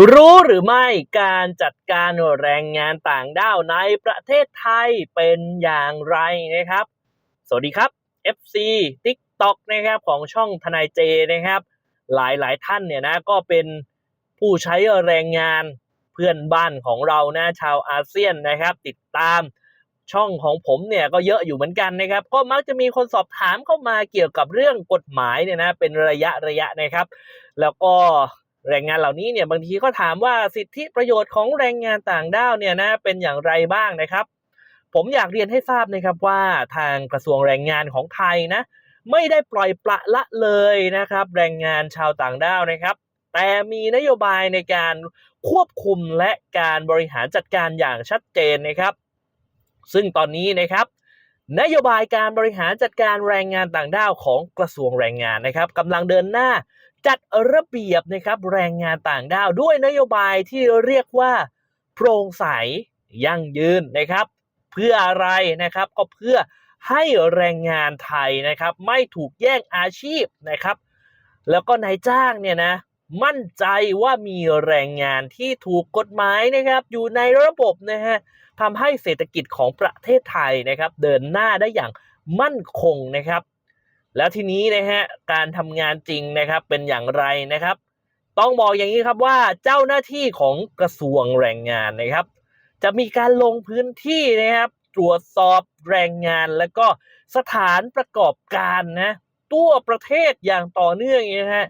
รู้หรือไม่การจัดการแรงงานต่างด้าวในประเทศไทยเป็นอย่างไรนะครับ สวัสดีครับ FC TikTok นะครับของช่องทนายเจนะครับ หลายหลายๆท่านเนี่ยนะก็เป็นผู้ใช้แรงงานเพื่อนบ้านของเรานะชาวอาเซียนนะครับ ติดตามช่องของผมเนี่ยก็เยอะอยู่เหมือนกันนะครับ ก็มักจะมีคนสอบถามเข้ามาเกี่ยวกับเรื่องกฎหมายเนี่ยนะเป็นระยะระยะนะครับ แล้วก็ แรงงานเหล่านี้เนี่ยบางทีก็ถามว่าสิทธิประโยชน์ของแรงงานต่างด้าวเนี่ยนะเป็นอย่างไรบ้างนะครับ ผมอยากเรียนให้ทราบนะครับว่าทางกระทรวงแรงงานของไทยนะไม่ได้ปล่อยปละละเลยนะครับ แรงงานชาวต่างด้าวนะครับ แต่มีนโยบายในการควบคุมและการบริหารจัดการอย่างชัดเจนนะครับ ซึ่งตอนนี้นะครับ นโยบายการบริหารจัดการแรงงานต่างด้าวของกระทรวงแรงงานนะครับกำลังเดินหน้าจัดระเบียบนะครับแรงงานต่างด้าว ด้วยนโยบายที่เรียกว่าโปร่งใสยั่งยืนนะครับ เพื่ออะไรนะครับก็เพื่อให้แรงงานไทยนะครับ ไม่ถูกแย่งอาชีพนะครับ แล้วก็นายจ้างเนี่ยนะ มั่นใจว่ามีแรงงานที่ถูกกฎหมายนะครับอยู่ในระบบนะฮะทำให้เศรษฐกิจของประเทศไทยนะครับเดินหน้าได้อย่างมั่นคงนะครับ แล้วทีนี้นะฮะการทำงานจริงนะครับเป็นอย่างไรนะครับ ต้องบอกอย่างนี้ครับว่าเจ้าหน้าที่ของกระทรวงแรงงานนะครับ จะมีการลงพื้นที่นะครับ ตรวจสอบแรงงานแล้วก็สถานประกอบการนะทั่วประเทศอย่างต่อเนื่องนะฮะ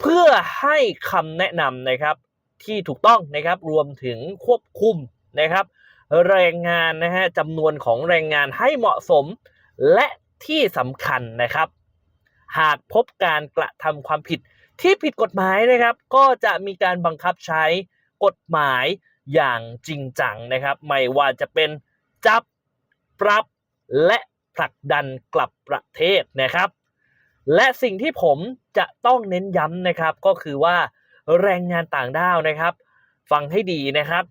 เพื่อให้คำแนะนำนะครับที่ถูกต้องนะครับรวมถึงควบคุมนะครับ แรงงานนะฮะจำนวนของแรงงานให้เหมาะสม และที่สำคัญนะครับ หากพบการกระทำความผิดที่ผิดกฎหมายนะครับ ก็จะมีการบังคับใช้กฎหมายอย่างจริงจังนะครับ ไม่ว่าจะเป็นจับปรับและผลักดันกลับประเทศนะครับ และสิ่งที่ผมจะต้องเน้นย้ำนะครับ ก็คือว่าแรงงานต่างด้าวนะครับ ฟังให้ดีนะครับ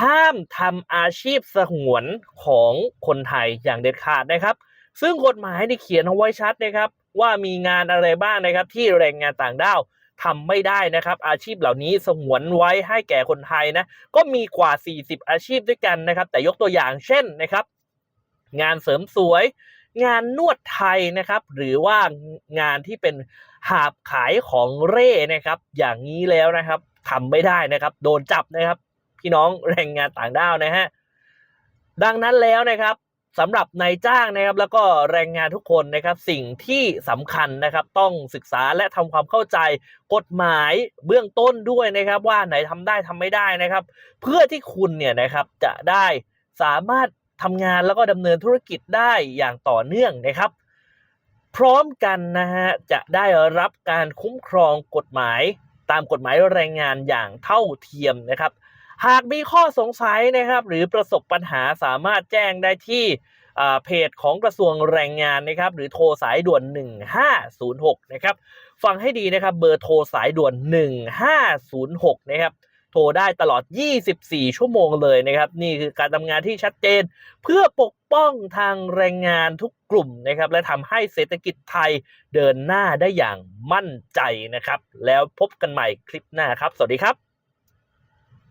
ห้ามทำอาชีพสงวนของคนไทยอย่างเด็ดขาดนะครับ ซึ่งกฎหมายได้เขียนเอาไว้ชัดนะครับ ว่ามีงานอะไรบ้างนะครับ ที่แรงงานต่างด้าวทำไม่ได้นะครับ อาชีพเหล่านี้สงวนไว้ให้แก่คนไทยนะก็มีกว่า 40 อาชีพด้วยกันนะครับ แต่ยกตัวอย่างเช่นนะครับ งานเสริมสวย งานนวดไทยนะครับหรือว่างานที่เป็นหาบขายของเร่นะครับ อย่างนี้แล้วนะครับทำไม่ได้นะครับ โดนจับนะครับ พี่น้องแรงงานต่างด้าวนะฮะดังนั้นแล้วนะครับสำหรับนายจ้างนะครับแล้วก็แรงงานทุกคนนะครับ สิ่งที่สำคัญนะครับ ต้องศึกษาและทำความเข้าใจกฎหมายเบื้องต้นด้วยนะครับ ว่าไหนทำได้ทำไม่ได้นะครับ เพื่อที่คุณเนี่ยนะครับจะได้สามารถ ทำงานแล้วก็ดำเนินธุรกิจได้อย่างต่อเนื่องนะครับ พร้อมกันนะฮะจะได้รับการคุ้มครองกฎหมายตามกฎหมายแรงงานอย่างเท่าเทียมนะครับ หากมีข้อสงสัยนะครับ หรือประสบปัญหาสามารถแจ้งได้ที่เพจของกระทรวงแรงงานนะครับ หรือโทรสายด่วน 1506 นะครับ ฟังให้ดีนะครับ เบอร์โทรสายด่วน 1506 นะครับ โทรได้ตลอด 24 ชั่วโมงเลยนะครับ นี่คือการทำงานที่ชัดเจน เพื่อปกป้องทางแรงงานทุกกลุ่มนะครับ และทำให้เศรษฐกิจไทยเดินหน้าได้อย่างมั่นใจนะครับ แล้วพบกันใหม่คลิปหน้าครับ สวัสดีครับ